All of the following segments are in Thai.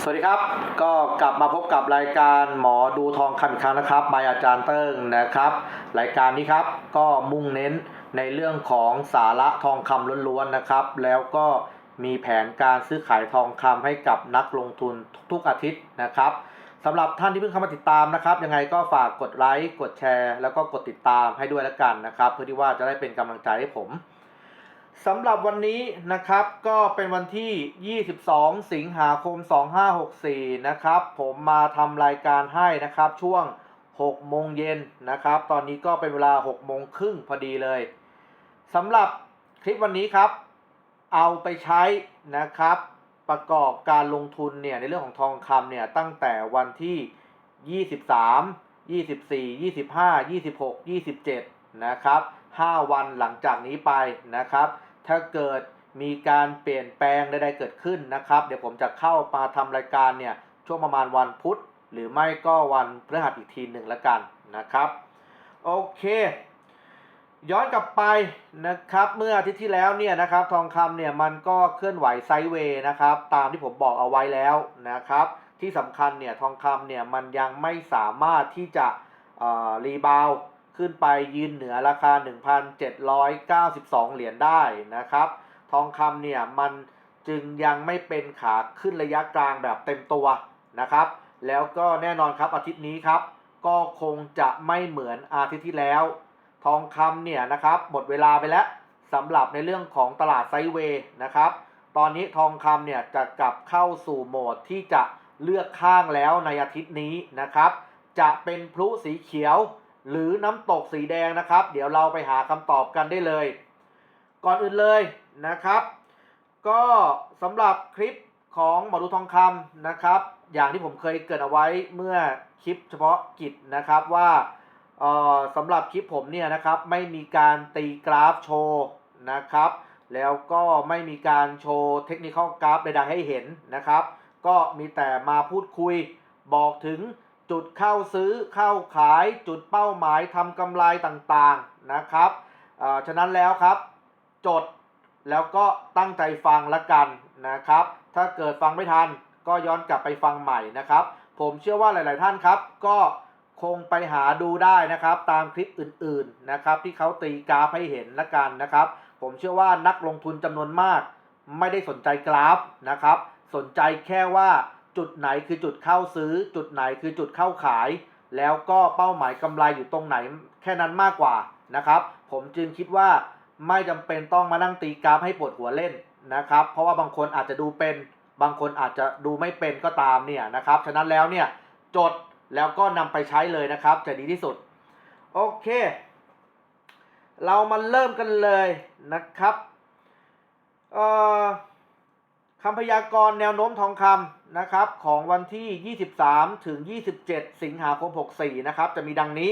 สวัสดีครับ ก็กลับมาพบกับรายการหมอดูทองคำอีกครั้งนะครับบายอาจารย์เติ้งนะครับ รายการนี้ครับก็มุ่งเน้นในเรื่องของสาระทองคำล้วนๆนะครับ แล้วก็มีแผนการซื้อขายทองคำให้กับนักลงทุนทุกๆอาทิตย์นะครับสำหรับท่านที่เพิ่งเข้ามาติดตามนะครับ ยังไงก็ฝากกดไลค์กดแชร์ แล้วก็กดติดตามให้ด้วยแล้วกันนะครับ เพื่อที่ว่าจะได้เป็นกำลังใจให้ผม สำหรับวันนี้นะครับก็เป็นวันที่ 22 สิงหาคม 2564 นะครับ ผมมาทำรายการให้นะครับช่วง 6 โมงเย็นนะครับ ตอนนี้ก็เป็นเวลา 6 โมงครึ่งพอดีเลยสำหรับคลิปวันนี้ครับ เอาไปใช้นะครับ ประกอบการลงทุนเนี่ยในเรื่องของทองคำเนี่ยตั้งแต่วันที่ 23 24 25 26 27 นะครับ 5 วันหลังจากนี้ไปนะครับ ถ้าเกิดมีการเปลี่ยนแปลงใดๆเกิดขึ้นนะครับ เดี๋ยวผมจะเข้ามาทำรายการเนี่ยช่วงประมาณวันพุธ หรือไม่ก็วันพฤหัสอีกทีหนึ่งล้วกันนะครับโอเค ย้อนกลับไปนะครับเมื่ออาทิตย์ที่แล้วเนี่ยนะครับทองคำเนี่ยมันก็เคลื่อนไหวไซด์เวย์นะครับตามที่ผมบอกเอาไว้แล้วนะครับที่สำคัญเนี่ยทองคำเนี่ยมันยังไม่สามารถที่จะรีบาว ขึ้นไปยืนเหนือราคา 1,792 เหรียญได้นะครับ ทองคำเนี่ยมันจึงยังไม่เป็นขาขึ้นระยะกลางแบบเต็มตัวนะครับ แล้วก็แน่นอนครับอาทิตย์นี้ครับ ก็คงจะไม่เหมือนอาทิตย์ที่แล้ว ทองคำเนี่ยนะครับหมดเวลาไปแล้วสำหรับในเรื่องของตลาดไซเวย์นะครับ ตอนนี้ทองคำเนี่ยจะกลับเข้าสู่โหมดที่จะเลือกข้างแล้วในอาทิตย์นี้นะครับ จะเป็นพลุสีเขียว หรือน้ำตกสีแดงนะครับ เดี๋ยวเราไปหาคำตอบกันได้เลย ก่อนอื่นเลยนะครับ ก็สำหรับคลิปของหมอดูทองคำนะครับ อย่างที่ผมเคยเกริดเอาไว้เมื่อคลิปเฉพาะกิจนะครับว่าสำหรับคลิปผมเนี่ยนะครับไม่มีการตีกราฟโชว์นะครับ แล้วก็ไม่มีการโชว์เทคนิคกราฟใดๆให้เห็นนะครับ ก็มีแต่มาพูดคุยบอกถึง จุดเข้าซื้อเข้าขายจุดเป้าหมายทำกำไรต่างๆนะครับฉะนั้นแล้วครับจดแล้วก็ตั้งใจฟังละกันนะครับ ถ้าเกิดฟังไม่ทันก็ย้อนกลับไปฟังใหม่นะครับ ผมเชื่อว่าหลายๆท่านครับ ก็คงไปหาดูได้นะครับ ตามคลิปอื่นๆนะครับ ที่เขาตีกราฟให้เห็นละกันนะครับ ผมเชื่อว่านักลงทุนจำนวนมาก ไม่ได้สนใจกราฟนะครับ สนใจแค่ว่า จุดไหนคือจุดเข้าซื้อ จุดไหนคือจุดเข้าขาย แล้วก็เป้าหมายกำไรอยู่ตรงไหนแค่นั้นมากกว่านะครับ ผมจึงคิดว่าไม่จำเป็นต้องมานั่งตีกราฟให้ปวดหัวเล่นนะครับ เพราะว่าบางคนอาจจะดูเป็น บางคนอาจจะดูไม่เป็นก็ตามเนี่ยนะครับฉะนั้นแล้วเนี่ยจดแล้วก็นำไปใช้เลยนะครับ จะดีที่สุด โอเค เรามาเริ่มกันเลยนะครับเอ่อ คำพยากรณ์แนวโน้มทองคำนะครับของวันที่ 23 ถึง 27 สิงหาคม 64 นะครับ จะมีดังนี้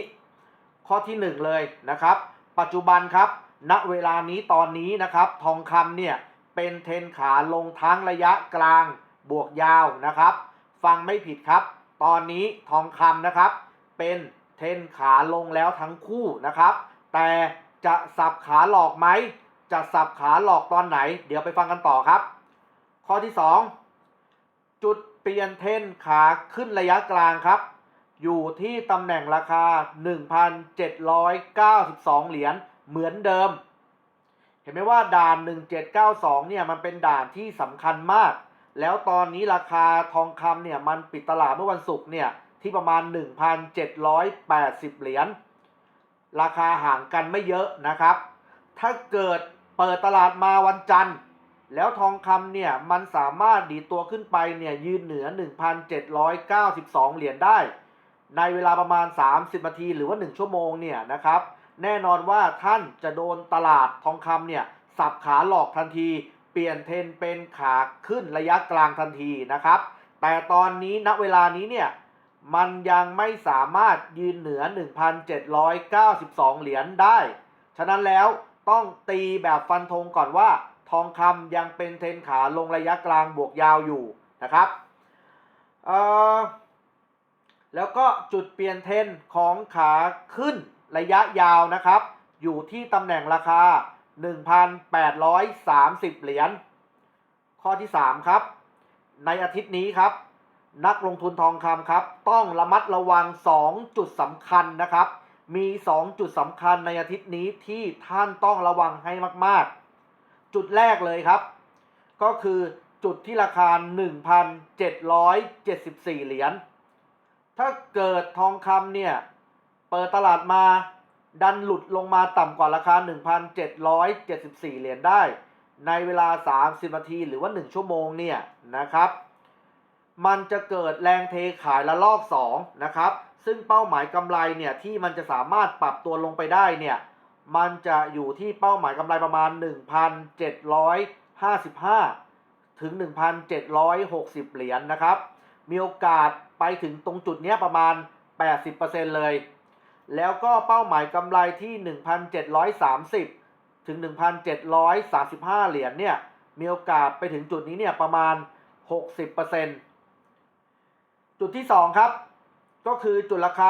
ข้อที่ 1 เลยนะครับ ปัจจุบันครับ ณ เวลานี้ตอนนี้นะครับ ทองคำเนี่ย เป็นเทนขาลงทั้งระยะกลางบวกยาวนะครับ ฟังไม่ผิดครับ ตอนนี้ทองคำนะครับ เป็นเทนขาลงแล้วทั้งคู่นะครับ แต่จะสับขาหลอกไหม จะสับขาหลอกตอนไหน เดี๋ยวไปฟังกันต่อครับ ข้อที่ 2 จุดเปลี่ยนเทนขาขึ้นระยะกลางครับ อยู่ที่ตำแหน่งราคา 1,792 เหรียญเหมือนเดิม เห็นไหมว่าด่าน 1792 เนี่ยมันเป็นด่านที่สำคัญมาก แล้วตอนนี้ราคาทองคำเนี่ยมันปิดตลาดเมื่อวันศุกร์เนี่ยที่ประมาณ 1,780 เหรียญ ราคาห่างกันไม่เยอะนะครับ ถ้าเกิดเปิดตลาดมาวันจันทร์ แล้วทองคำเนี่ยมันสามารถดีดตัวขึ้นไปเนี่ยยืนเหนือ 1,792 เหรียญได้ ในเวลาประมาณ 30 นาทีหรือว่า 1 ชั่วโมงเนี่ยนะครับ แน่นอนว่าท่านจะโดนตลาดทองคำเนี่ยสับขาหลอกทันที เปลี่ยนเทนเป็นขาขึ้นระยะกลางทันทีนะครับ แต่ตอนนี้ณเวลานี้เนี่ยมันยังไม่สามารถยืนเหนือ 1,792 เหรียญได้ ฉะนั้นแล้วต้องตีแบบฟันธงก่อนว่า ทองคำยังเป็นเทรนขาลงระยะกลางบวกยาวอยู่นะครับแล้วก็จุดเปลี่ยนเทรนของขาขึ้นระยะยาวนะครับ อยู่ที่ตำแหน่งราคา 1,830 เหรียญข้อที่ 3 ครับ ในอาทิตย์นี้ครับ นักลงทุนทองคำครับ ต้องระมัดระวัง 2 จุดสำคัญนะครับ มี 2 จุดสำคัญในอาทิตย์นี้ที่ท่านต้องระวังให้มาก ๆ จุดแรกเลยครับ ก็คือจุดที่ราคา 1,774 เหรียญ ถ้าเกิดทองคำเนี่ย เปิดตลาดมาดันหลุดลงมาต่ำกว่าราคา 1,774 เหรียญได้ ในเวลา 30 นาทีหรือว่า 1 ชั่วโมงเนี่ยนะครับ มันจะเกิดแรงเทขายละลอก 2 นะครับ ซึ่งเป้าหมายกำไรเนี่ยที่มันจะสามารถปรับตัวลงไปได้เนี่ย มันจะอยู่ที่เป้าหมายกำไรประมาณ 1,755 ถึง 1,760 เหรียญนะครับ มีโอกาสไปถึงตรงจุดนี้ประมาณ 80%เลย แล้วก็เป้าหมายกำไรที่ 1,730 ถึง 1,735 เหรียญเนี่ย มีโอกาสไปถึงจุดนี้เนี่ยประมาณ 60%จุดที่ 2 ครับ ก็คือจุดราคา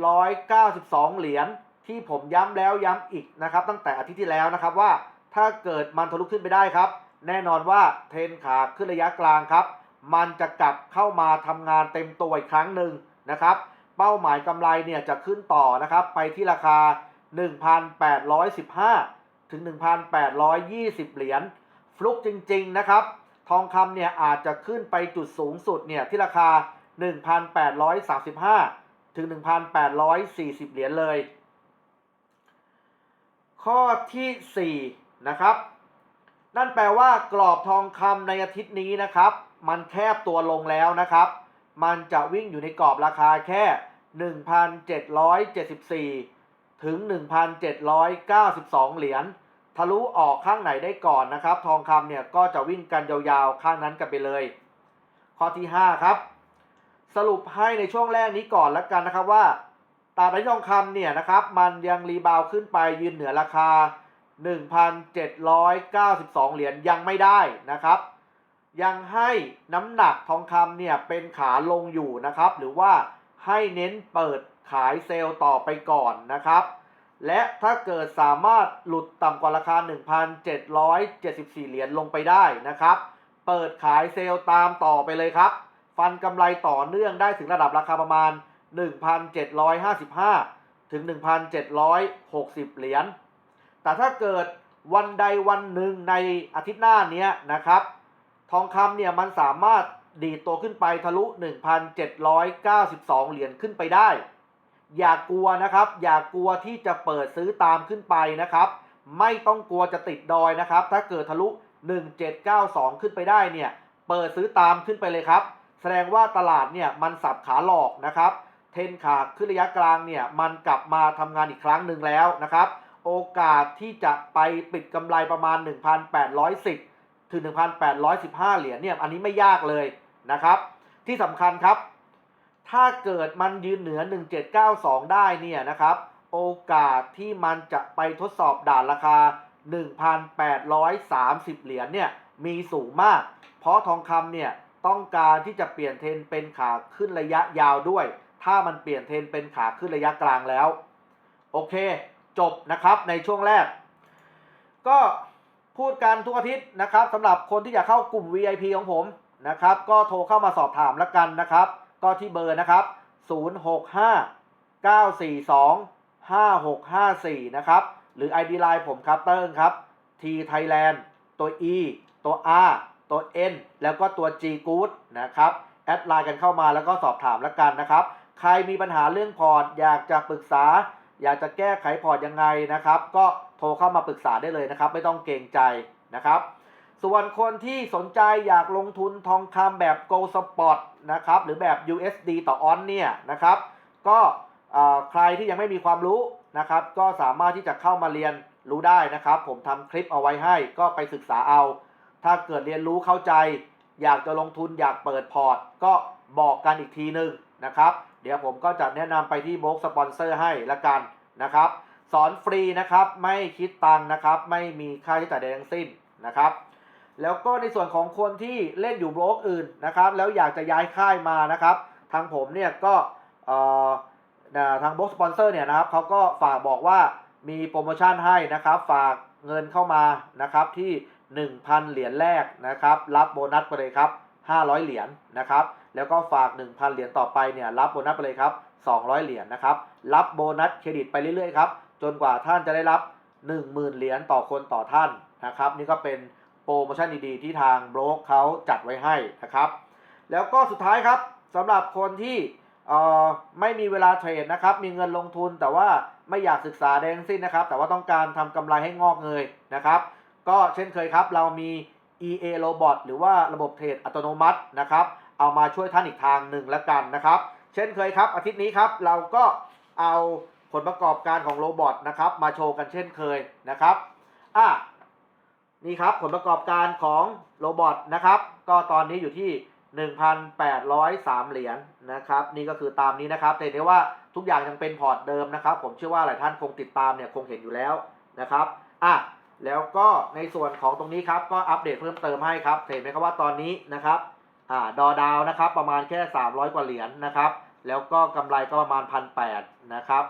1,792 เหรียญ ที่ผมย้ำแล้วย้ำอีกนะครับ ตั้งแต่อาทิตย์ที่แล้วนะครับว่าถ้าเกิดมันทะลุขึ้นไปได้ครับ แน่นอนว่าเทรนขาขึ้นระยะกลางครับ มันจะกลับเข้ามาทำงานเต็มตัวอีกครั้งหนึ่งนะครับ เป้าหมายกำไรเนี่ยจะขึ้นต่อนะครับ ไปที่ราคา 1,815 ถึง 1,820 เหรียญฟลุกจริง ๆ นะครับ ทองคำเนี่ยอาจจะขึ้นไปจุดสูงสุดเนี่ยที่ราคา 1,835 ถึง 1,840 เหรียญเลย ข้อทีสี่ 4 นะครับ นั่นแปลว่ากรอบทองคำในอาทิตย์นี้นะครับ มันแคบตัวลงแล้วนะครับ มันจะวิ่งอยู่ในกรอบราคาแค่ 1,774 ถึง 1,792 เหรียญทะลุออกข้างไหนได้ก่อนนะครับ ทองคำเนี่ยก็จะวิ่งกันยาวๆ ข้างนั้นกันไปเลย ข้อที่ 5 ครับ สรุปให้ในช่วงแรกนี้ก่อนแล้วกันนะครับว่า ตราบใดที่ทองคำเนี่ยนะครับมันยังรีบาวขึ้นไปยืนเหนือราคา 1,792 เหรียญยังไม่ได้นะครับ ยังให้น้ำหนักทองคำเนี่ยเป็นขาลงอยู่นะครับ หรือว่าให้เน้นเปิดขายเซลล์ต่อไปก่อนนะครับ และถ้าเกิดสามารถหลุดต่ำกว่าราคา 1,774 เหรียญลงไปได้นะครับ เปิดขายเซลล์ตามต่อไปเลยครับ ฟันกำไรต่อเนื่องได้ถึงระดับราคาประมาณ 1,755 ถึง 1,760 เหรียญ แต่ถ้าเกิดวันใดวันหนึ่งในอาทิตย์หน้านี้นะครับ ทองคำเนี่ยมันสามารถดีดตัวขึ้นไปทะลุ 1,792 เหรียญขึ้นไปได้ อย่ากลัวนะครับ อย่ากลัวที่จะเปิดซื้อตามขึ้นไปนะครับ ไม่ต้องกลัวจะติดดอยนะครับ ถ้าเกิดทะลุ 1792 ขึ้นไปได้เนี่ย เปิดซื้อตามขึ้นไปเลยครับ แสดงว่าตลาดเนี่ยมันสับขาหลอกนะครับ ทรนขาขึ้นระยะกลางเนี่ยมันกลับมาทำงานอีกครั้งหนึ่งแล้วนะครับ โอกาสที่จะไปปิดกำไรประมาณ 1,810 ถึง 1,815 เหรียญเนี่ยอันนี้ไม่ยากเลยนะครับ ที่สำคัญครับ ถ้าเกิดมันยืนเหนือ 1792 ได้เนี่ยนะครับ โอกาสที่มันจะไปทดสอบด่านราคา 1,830 เหรียญเนี่ยมีสูงมาก เพราะทองคำเนี่ยต้องการที่จะเปลี่ยนเทรนเป็นขาขึ้นระยะยาวด้วย ถ้ามันเปลี่ยนเทรนเป็นขาขึ้นระยะกลางแล้ว โอเค จบนะครับในช่วงแรก ก็พูดกันทุกอาทิตย์นะครับสำหรับคนที่อยากเข้ากลุ่ม VIP ของผมนะครับ ก็โทรเข้ามาสอบถามแล้วกันนะครับ ก็ที่เบอร์นะครับ 065 942 5654 นะครับ หรือ ID Line ผมครับเติ้งครับ T Thailand ตัว E ตัว R ตัว N แล้วก็ตัว G Good นะครับ แอดไลน์กันเข้ามาแล้วก็สอบถามแล้วกันนะครับ ใครมีปัญหาเรื่องพอร์ต อยากจะปรึกษา อยากจะแก้ไขพอร์ตยังไงนะครับ ก็โทรเข้ามาปรึกษาได้เลยนะครับ ไม่ต้องเกรงใจนะครับ ส่วนคนที่สนใจอยากลงทุนทองคำแบบ Gold Spot นะครับ หรือแบบ USD ต่อออนเนี่ยนะครับ ก็ใครที่ยังไม่มีความรู้นะครับ ก็สามารถที่จะเข้ามาเรียนรู้ได้นะครับ ผมทำคลิปเอาไว้ให้ ก็ไปศึกษาเอา ถ้าเกิดเรียนรู้เข้าใจ อยากจะลงทุนอยากเปิดพอร์ต ก็บอกกันอีกทีหนึ่งนะครับ ดี๋ยวผมก็จะแนะนำไปที่โบกสปอนเซอร์ให้ละกันนะครับ สอนฟรีนะครับไม่คิดตังค์นะครับ ไม่มีค่าใช้จ่ายใดทั้งสิ้นนะครับ แล้วก็ในส่วนของคนที่เล่นอยู่โบกอื่นนะครับ แล้วอยากจะย้ายค่ายมานะครับ ทางผมเนี่ยก็เอ่อทางโบกสปอนเซอร์เนี่ยนะครับเขาก็ฝากบอกว่ามีโปรโมชั่นให้นะครับ ฝากเงินเข้ามานะครับที่ 1,000 เหรียญแรกนะครับ รับโบนัสไปเลยครับ 500 เหรียญนะครับ แล้วก็ฝาก 1,000 เหรียญต่อไปเนี่ยรับโบนัสไปเลยครับ 200 เหรียญนะครับ รับโบนัสเครดิตไปเรื่อยๆครับ จนกว่าท่านจะได้รับ 10,000 เหรียญต่อคนต่อท่านนะครับ นี่ก็เป็นโปรโมชั่นดีๆ ที่ทางโบรกเขาจัดไว้ให้นะครับ แล้วก็สุดท้ายครับสำหรับคนที่เอ่อไม่มีเวลาเทรดนะครับ มีเงินลงทุนแต่ว่าไม่อยากศึกษาใดทั้งสิ้นนะครับ แต่ว่าต้องการทำกำไรให้งอกเงยนะครับ ก็เช่นเคยครับ เรามี EA Robot หรือว่าระบบเทรดอัตโนมัตินะครับ เอามาช่วยท่านอีกทางหนึ่งแล้วกันนะครับ เช่นเคยครับอาทิตย์นี้ครับเราก็เอาผลประกอบการของโรบอทนะครับมาโชว์กันเช่นเคยนะครับอะนี่ครับผลประกอบการของโรบอทนะครับ ก็ตอนนี้อยู่ที่ 1,803 เหรียญนะครับ นี่ก็คือตามนี้นะครับแต่เนได้ว่าทุกอย่างยังเป็นพอร์ตเดิมนะครับ ผมเชื่อว่าหลายท่านคงติดตามเนี่ยคงเห็นอยู่แล้วนะครับอะ แล้วก็ในส่วนของตรงนี้ครับก็อัปเดตเพิ่มเติมให้ครับเห็นไหมครับว่าตอนนี้นะครับอ่าดอดาวนะครับประมาณแค่ 300 กว่าเหรียญนะครับ แล้วก็กำไรก็ประมาณพันแนะครับ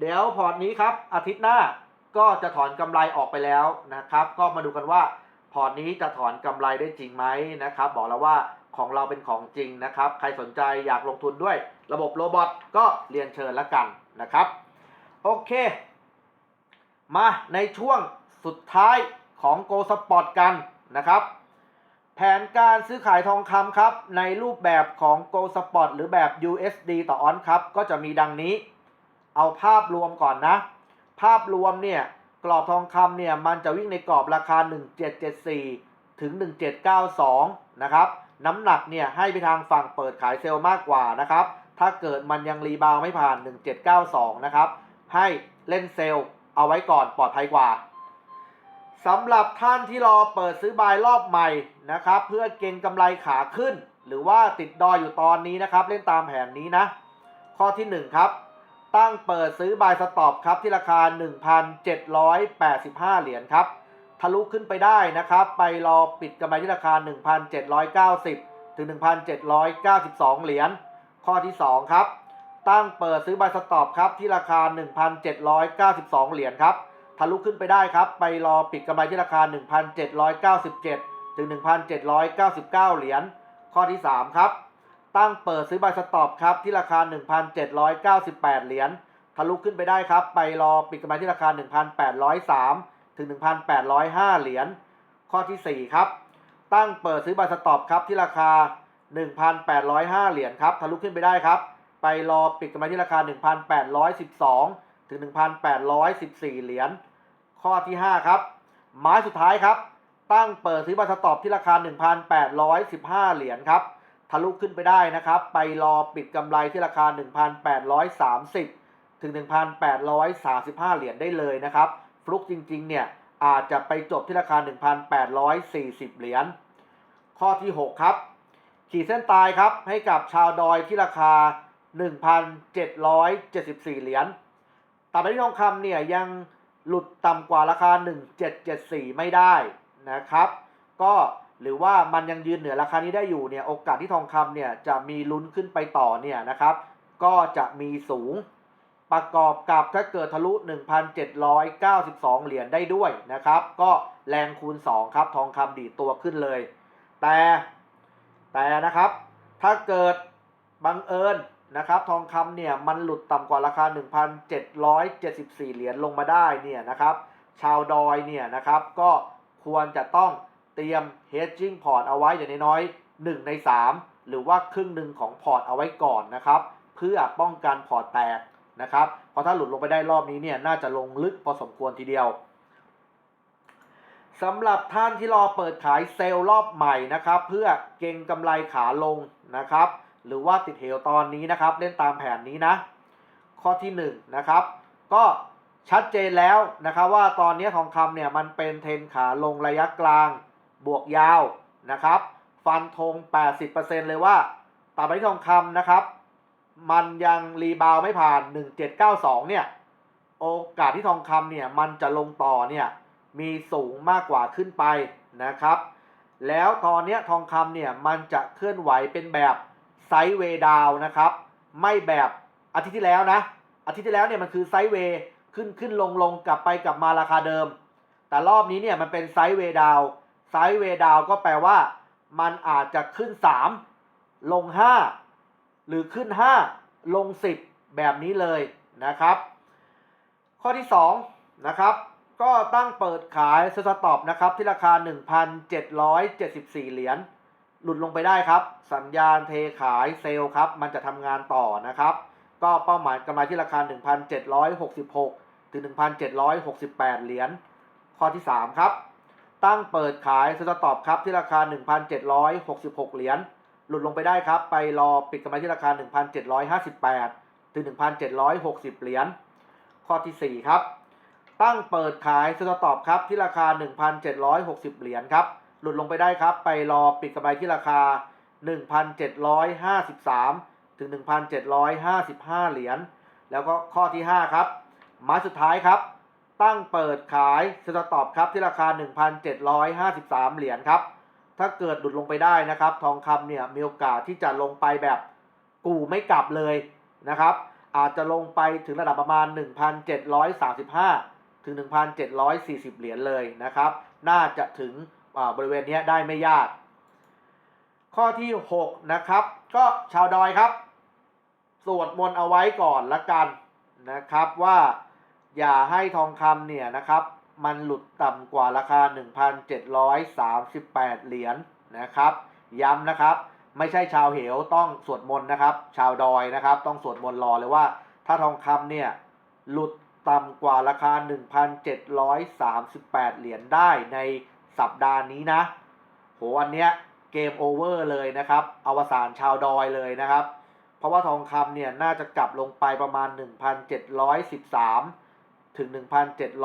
เดี๋ยวพอร์ตนี้ครับอาทิตย์หน้าก็จะถอนกำไรออกไปแล้วนะครับ ก็มาดูกันว่าพอร์ตนี้จะถอนกำไรได้จริงไหมนะครับ บอกแล้วว่าของเราเป็นของจริงนะครับ ใครสนใจอยากลงทุนด้วยระบบโรบอทก็เรียนเชิญล้วกันนะครับ โอเค มาในช่วง สุดท้ายของ Go Spot กันนะครับ แผนการซื้อขายทองคำครับ ในรูปแบบของ Go Spot หรือแบบ USD ต่อออนครับก็จะมีดังนี้ เอาภาพรวมก่อนนะ ภาพรวมเนี่ยกรอบทองคำเนี่ยมันจะวิ่งในกรอบราคา 1774 ถึง 1792 นะครับน้ำหนักเนี่ยให้ไปทางฝั่งเปิดขายเซลล์มากกว่านะครับ ถ้าเกิดมันยังรีบาวไม่ผ่าน 1792 นะครับ ให้เล่นเซลล์เอาไว้ก่อนปลอดภัยกว่า สำหรับท่านที่รอเปิดซื้อบายรอบใหม่นะครับ เพื่อเก็งกำไรขาขึ้น หรือว่าติดดอยอยู่ตอนนี้นะครับ เล่นตามแผนนี้นะ ข้อที่ 1 ครับ ตั้งเปิดซื้อบายสต็อปครับที่ราคา 1,785 เหรียญครับ ทะลุขึ้นไปได้นะครับ ไปรอปิดกำไรที่ราคา 1,790 ถึง 1,792 เหรียญข้อที่ 2 ครับ ตั้งเปิดซื้อบายสต็อปครับที่ราคา 1,792 เหรียญครับ ทะลุขึ้นไปได้ครับ ไปรอปิดกำไรที่ราคา 1,797 ถึง 1,799 เหรียญ ข้อที่ 3 ครับ ตั้งเปิดซื้อบายสต็อปครับที่ราคา 1,798 เหรียญ ทะลุขึ้นไปได้ครับ ไปรอปิดกำไรที่ราคา 1,803 ถึง 1,805 เหรียญ ข้อทีสี่4 ครับ ตั้งเปิดซื้อบายสต็อปครับที่ราคา 1,805 เหรียญครับ ทะลุขึ้นไปได้ครับ ไปรอปิดกำไรที่ราคา 1,812ถึง 1,814 เหรียญ ข้อที่ 5 ครับไม้สุดท้ายครับ ตั้งเปิดซื้อบายสต็อปที่ราคา 1,815 เหรียญครับ ทะลุขึ้นไปได้นะครับ ไปรอปิดกำไรที่ราคา 1,830 ถึง 1,835 เหรียญได้เลยนะครับ ฟลุกจริงๆ เนี่ย อาจจะไปจบที่ราคา 1,840 เหรียญ ข้อที่ 6 ครับ ขีดเส้นตายครับ ให้กับชาวดอยที่ราคา 1,774 เหรียญตราบใดที่ทองคำเนี่ยยัง หลุดต่ำกว่าราคา 1774 ไม่ได้นะครับ ก็หรือว่ามันยังยืนเหนือราคานี้ได้อยู่เนี่ยโอกาสที่ทองคำเนี่ยจะมีลุ้นขึ้นไปต่อเนี่ยนะครับ ก็จะมีสูงประกอบกับถ้าเกิดทะลุ 1,792 เหรียญได้ด้วยนะครับ ก็แรงคูณ 2 ครับทองคำดีตัวขึ้นเลย แต่แต่นะครับ ถ้าเกิดบังเอิญ นะครับทองคำเนี่ยมันหลุดต่ำกว่าราคา 1,774 เหรียญลงมาได้เนี่ยนะครับชาวดอยเนี่ยนะครับก็ควรจะต้องเตรียม hedging port เอาไว้อย่างน้อย1ใน 3 หรือว่าครึ่งหนึ่งของพอร์ตเอาไว้ก่อนนะครับเพื่อป้องกันพอร์ตแตกนะครับเพราะถ้าหลุดลงไปได้รอบนี้เนี่ยน่าจะลงลึกพอสมควรทีเดียวสำหรับท่านที่รอเปิดขายเซลล์รอบใหม่นะครับเพื่อเก็งกำไรขาลงนะครับ หรือว่าติดเหวตอนนี้นะครับ เล่นตามแผนนี้นะ ข้อที่1นงนะครับ ก็ชัดเจนแล้วนะครับว่าตอนนี้ทองคำเนี่ยมันเป็นเทนขาลงระยะกลางบวกยาวนะครับ ฟันธง 80%เลยว่าตราบใดที่ทองคำนะครับ มันยังรีบาวไม่ผ่าน 1792 เนี่ย โอกาสที่ทองคำเนี่ยมันจะลงต่อเนี่ยมีสูงมากกว่าขึ้นไปนะครับ แล้วตอนนี้ทองคำเนี่ยมันจะเคลื่อนไหวเป็นแบบ ไซด์เวย์ดาวนะครับ ไม่แบบอาทิตย์ที่แล้วนะ อาทิตย์ที่แล้วเนี่ยมันคือไซด์เวย์ขึ้นขึ้นลงลงกลับไปกลับมาราคาเดิม แต่รอบนี้เนี่ยมันเป็นไซด์เวย์ดาวไซด์เวย์ดาวก็แปลว่า มันอาจจะขึ้น 3 ลง 5 หรือขึ้น 5 ลง 10 แบบนี้เลยนะครับ ข้อที่ 2 นะครับ ก็ตั้งเปิดขายสต็อปนะครับที่ราคา 1,774 เหรียญ หลุดลงไปได้ครับ สัญญาณเทขายเซลล์ครับ มันจะทำงานต่อนะครับ ก็เป้าหมายกำไรที่ราคา 1,766 ถึง 1,768 เหรียญ ข้อที่ 3 ครับ ตั้งเปิดขายสต็อปครับที่ราคา 1,766 เหรียญ หลุดลงไปได้ครับ ไปรอปิดกำไรที่ราคา 1,758 ถึง 1,760 เหรียญ ข้อทีสี่4 ครับ ตั้งเปิดขายสต็อปครับที่ราคา 1,760 เหรียญครับ หลุดลงไปได้ครับ ไปรอปิดกำไรที่ราคา 1,753 ถึง 1,755 เหรียญ แล้วก็ข้อที่ 5 ครับม้สุดท้ายครับ ตั้งเปิดขายสต็อปครับที่ราคา 1,753 เหรียญครับ ถ้าเกิดหลุดลงไปได้นะครับ ทองคำเนี่ยมีโอกาสที่จะลงไปแบบกูไม่กลับเลยนะครับ อาจจะลงไปถึงระดับประมาณ 1,735 ถึง 1,740 เหรียญเลยนะครับ น่าจะถึง บริเวณนี้ได้ไม่ยาก ข้อที่ 6 นะครับ ก็ชาวดอยครับ สวดมนต์เอาไว้ก่อนละกันนะครับว่าอย่าให้ทองคำเนี่ยนะครับ มันหลุดต่ำกว่าราคา 1,738 เหรียญนะครับ ย้ำนะครับ ไม่ใช่ชาวเหวต้องสวดมนต์นะครับ ชาวดอยนะครับ ต้องสวดมนต์รอเลยว่า ถ้าทองคำเนี่ยหลุดต่ำกว่าราคา 1,738 เหรียญได้ใน สัปดาห์นี้นะโหอันเนี้ยเกมโอเวอร์เลยนะครับ อวสานชาวดอยเลยนะครับ เพราะว่าทองคำเนี่ยน่าจะกลับลงไปประมาณ 1,713 ถึง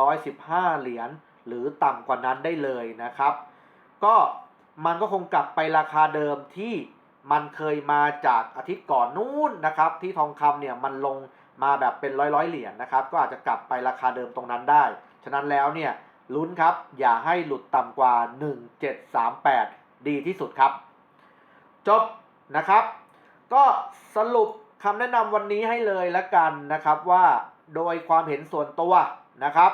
1,715 เหรียญหรือต่ำกว่านั้นได้เลยนะครับ ก็มันก็คงกลับไปราคาเดิมที่มันเคยมาจากอาทิตย์ก่อนนู้นนะครับ ที่ทองคำเนี่ยมันลงมาแบบเป็นร้อยร้อยๆเหรียญนะครับ ก็อาจจะกลับไปราคาเดิมตรงนั้นได้ ฉะนั้นแล้วเนี่ย ลุ้นครับ อย่าให้หลุดต่ำกว่า 1738 ดีที่สุดครับ จบนะครับ ก็สรุปคำแนะนำวันนี้ให้เลยละกันนะครับว่าโดยความเห็นส่วนตัวนะครับ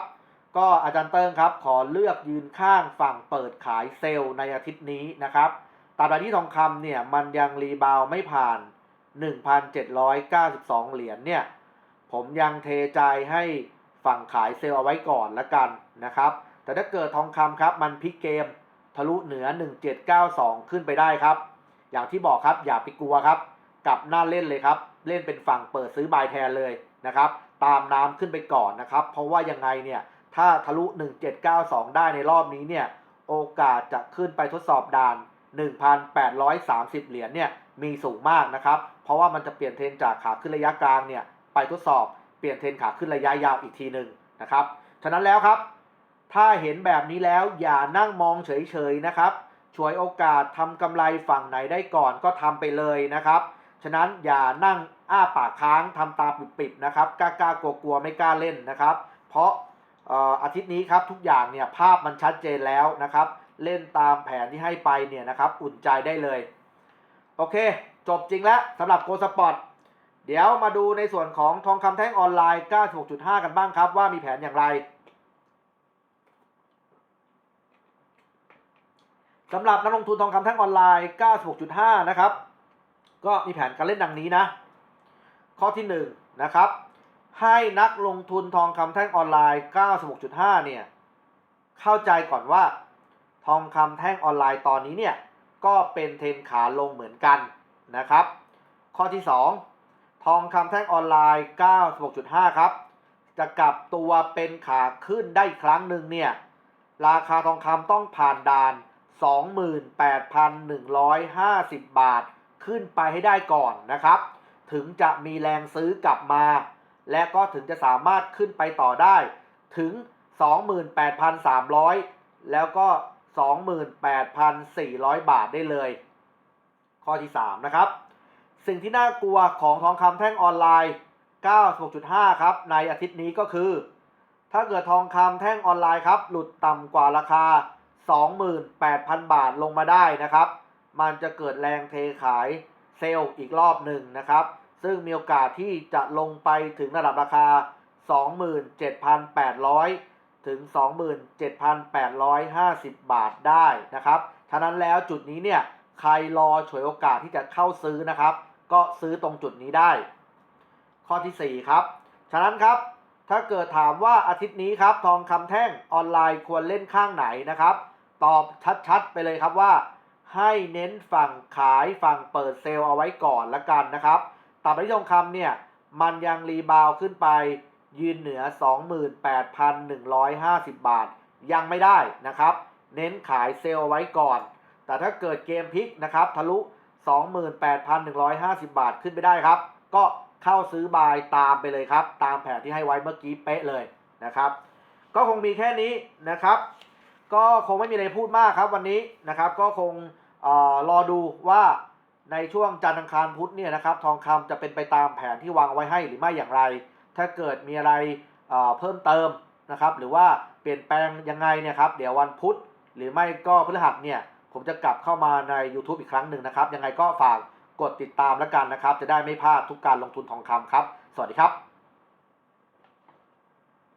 ก็อาจารย์เติ้งครับ ขอเลือกยืนข้างฝั่งเปิดขายเซลล์ในอาทิตย์นี้นะครับตราบใดที่ทองคำเนี่ยมันยังรีบาวไม่ผ่าน 1,792 เหรียญเนี่ย ผมยังเทใจให้ ฝั่งขายเซลล์เอาไว้ก่อนละกันนะครับ แต่ถ้าเกิดทองคำครับ มันพลิกเกมทะลุเหนือ 1792 ขึ้นไปได้ครับ อย่างที่บอกครับอย่าไปกลัวครับ กลับหน้าเล่นเลยครับ เล่นเป็นฝั่งเปิดซื้อบายแทนเลยนะครับ ตามน้ำขึ้นไปก่อนนะครับ เพราะว่ายังไงเนี่ยถ้าทะลุ 1792 ได้ในรอบนี้เนี่ยโอกาสจะขึ้นไปทดสอบด่าน 1,830 เหรียญเนี่ยมีสูงมากนะครับ เพราะว่ามันจะเปลี่ยนเทรนจากขาขึ้นระยะกลางเนี่ยไปทดสอบ เปลี่ยนเทรนขาขึ้นระยะยาวอีกทีหนึ่งนะครับ ฉะนั้นแล้วครับ ถ้าเห็นแบบนี้แล้วอย่านั่งมองเฉยๆนะครับช่วยโอกาสทำกำไรฝั่งไหนได้ก่อนก็ทำไปเลยนะครับ ฉะนั้นอย่านั่งอ้าปากค้างทำตาปิดๆนะครับกล้าๆกลัวๆไม่กล้าเล่นนะครับ เพราะอออาทิตย์นี้ครับทุกอย่างเนี่ยภาพมันชัดเจนแล้วนะครับ เล่นตามแผนที่ให้ไปเนี่ยนะครับอุ่นใจได้เลย โอเค จบจริงแล้วสำหรับโกสปอร์ต เดี๋ยวมาดูในส่วนของทองคำแท่งออนไลน์ 96.5 กันบ้างครับว่ามีแผนอย่างไรสำหรับนักลงทุนทองคำแท่งออนไลน์ 96.5 นะครับ ก็มีแผนการเล่นดังนี้นะ ข้อที่1นะครับให้นักลงทุนทองคำแท่งออนไลน์ 96.5 เนี่ย เข้าใจก่อนว่า ทองคำแท่งออนไลน์ตอนนี้เนี่ย ก็เป็นเทรนขาลงเหมือนกันนะครับ ข้อที่ 2 ทองคำแท่งออนไลน์ 96.5 ครับ จะกลับตัวเป็นขาขึ้นได้อีกครั้งหนึ่งเนี่ย ราคาทองคำต้องผ่านด่าน 28,150 บาท ขึ้นไปให้ได้ก่อนนะครับ ถึงจะมีแรงซื้อกลับมา และก็ถึงจะสามารถขึ้นไปต่อได้ ถึง 28,300 แล้วก็ 28,400 บาทได้เลย ข้อที่ 3 นะครับ สิ่งที่น่ากลัวของทองคำแท่งออนไลน์ 96.5 ครับ ในอาทิตย์นี้ก็คือ ถ้าเกิดทองคำแท่งออนไลน์ครับ หลุดต่ำกว่าราคา 28,000 บาทลงมาได้นะครับ มันจะเกิดแรงเทขายเซลล์อีกรอบหนึ่งนะครับ ซึ่งมีโอกาสที่จะลงไปถึงระดับราคา 27,800 ถึง 27,850 บาทได้นะครับฉะนั้นแล้วจุดนี้เนี่ยใครรอฉวยโอกาสที่จะเข้าซื้อนะครับ ก็ซื้อตรงจุดนี้ได้ ข้อทีสี่ 4 ครับ ฉะนั้นครับ ถ้าเกิดถามว่าอาทิตย์นี้ครับ ทองคำแท่งออนไลน์ควรเล่นข้างไหนนะครับ ตอบชัดๆ ไปเลยครับว่า ให้เน้นฝั่งขายฝั่งเปิดเซลล์เอาไว้ก่อนละกันนะครับตราบใดที่ทองคำเนี่ย มันยังรีบาวขึ้นไปยืนเหนือ 28,150 บาท ยังไม่ได้นะครับ เน้นขายเซลล์เอาไว้ก่อน แต่ถ้าเกิดเกมพลิกนะครับ ทะลุ 28,150 บาทขึ้นไปได้ครับ ก็เข้าซื้อบายตามไปเลยครับ ตามแผนที่ให้ไว้เมื่อกี้เป๊ะเลยนะครับ ก็คงมีแค่นี้นะครับ ก็คงไม่มีอะไรพูดมากครับวันนี้นะครับ ก็คงอรอดูว่าในช่วงจันทร์อังคารพุธเนี่ยนะครับ ทองคำจะเป็นไปตามแผนที่วางเอาไว้ให้หรือไม่อย่างไร ถ้าเกิดมีอะไรเพิ่มเติมนะครับ หรือว่าเปลี่ยนแปลงยังไงเนี่ยครับ เดี๋ยววันพุธหรือไม่ก็พฤหัสเนี่ย ผมจะกลับเข้ามาใน YouTube อีกครั้งหนึ่งนะครับ ยังไงก็ฝากกดติดตามแล้วกันนะครับ จะได้ไม่พลาดทุกการลงทุนทองคำครับ สวัสดีครับ